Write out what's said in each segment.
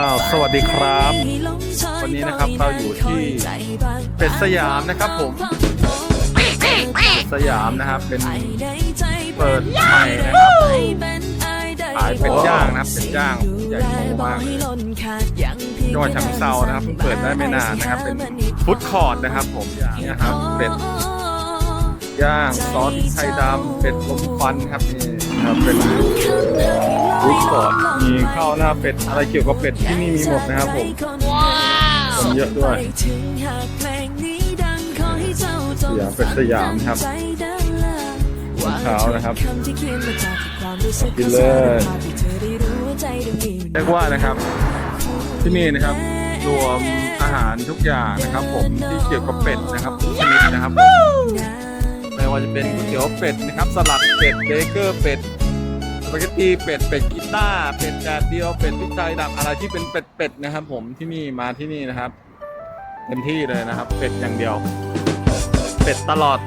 อ้าวสวัสดีครับ วันนี้นะครับเราอยู่ที่เป็ดสยามนะครับผมสยามนะครับเป็นเปิดใหม่นะครับขายเป็ดย่างนะครับเป็ดย่างใหญ่โตมากจังหวัดฉะเชิงเซานะครับเพิ่งเปิดได้ไม่นานนะครับ เป็นฟุตคอร์ดนะครับ ผมนี่นะครับเป็ดย่างซอสพริกไทยดำเป็ดลมควันครับนี่นะครับเป็น ฟุตคอร์ดมีข้าวหน้าเป็ดอะไรเกี่ยวกับเป็ดที่นี่มีหมดนะครับผมคนเยอะด้วยสยามเป็ดสยามครับเช้านะครับกินเลยเรียกว่านะครับ ที่นี่นะครับรวมอาหารทุกอย่างนะครับ ผมที่เกี่ยวกับเป็ดนะครับทุกชนิดนะครับผมไม่ว่าจะเป็นก๋วยเตี๋ยวเป็ดนะครับ สลัดเป็ดเบเกอร์เป็ดส ปาเกตตีเป็ดเป็ดกีต้าร์เป็ดแดดเดียวเป็ดพริกไทยดำอะไรที่เป็นเป็ดเป็ดนะครับ ผมที่นี่มาที่นี่นะครับเต็มที่เลยนะครับ เป็ดอย่างเดียว เป็ดตลอด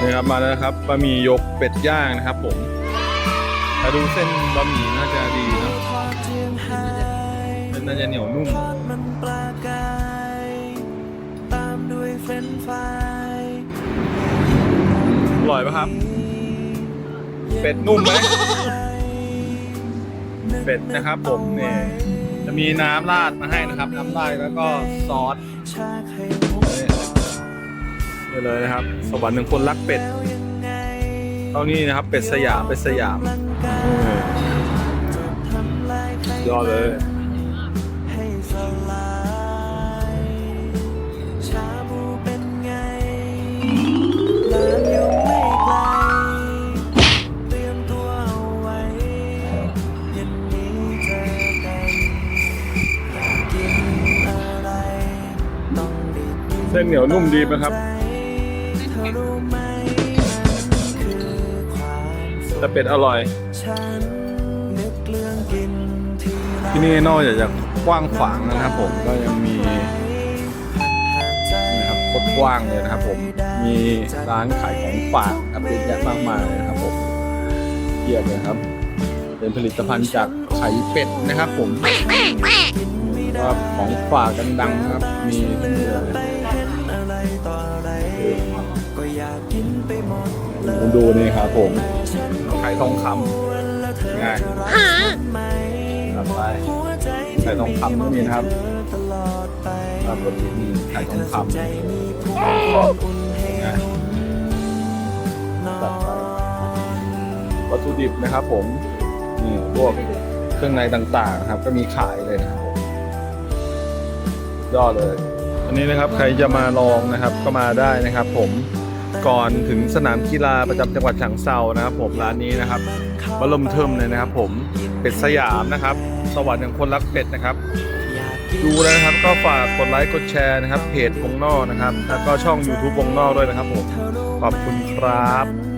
นี่ครับมาแล้วนะครับบะหมี่ยกเป็ดย่างนะครับ ผมถ้าดูเส้นบะหมี่น่าจะดีนะเส้นน่าจะเหนียวนุ่ม ตามด้วยเฟรนฟราย อยปะครับ เป็ดนุ่มไหม เป็ดนะครับผมเนี่ยจะมีน้ำราดมาให้นะครับ น้ำราดแล้วก็ซอสนี่เลยนะครับ สวรรค์หนึ่งคนรักเป็ดเท่านี้นะครับ เป็ดสยาม เป็ดสยามยอดเลย เส้นเหนียวนุ่มดีไหมครับ แต่เป็ดอร่อย ที่นี่นอกจากจะกว้างขวางนะครับผมก็ยังมีนะครับคตรกว้างเลยนะครับผมมีร้านขายของฝากครับเยอะแยะมากมายนะครับผมเทียบเลยครับ เป็นผลิตภัณฑ์จากไข่เป็ดนะครับผมว่าของฝากดังๆนะครับ มีเรื่อยไปเห็น อะไรต่ออะไรก็อยากกินไปหมดเลยๆผมดูนี่ครับผมไข่ทองคำแล้วเธอง่ายจะรักฉันไหมครับไปหัวใจไข่ทองคำก็มีนะครับเธอตลอดไปครับรถที่นี่ไข่ทองคำใจมีผู้อุ่นให้ง่ายนอจัดไปนวัตถุดิบนะครับผมนี่พวกเครื่องในต่างๆนะครับ ก็มีขายเลยนะครับผมยอดเลย อันนี้นะครับใครจะมาลองนะครับก็มาได้นะครับ ผมก่อนถึงสนามกีฬาประจำจังหวัดฉะเชิงเซานะครับ ผมร้านนี้นะครับบรมเทิมเลยนะครับ ผมเป็ดสยามนะครับ สวรรค์ของคนรักเป็ดนะครับ ดูแล้วนะครับก็ฝากกดไลค์กดแชร์นะครับเพจวงนอกนะครับ แล้วก็ช่อง YouTube วงนอกด้วยนะครับผมขอบคุณครับ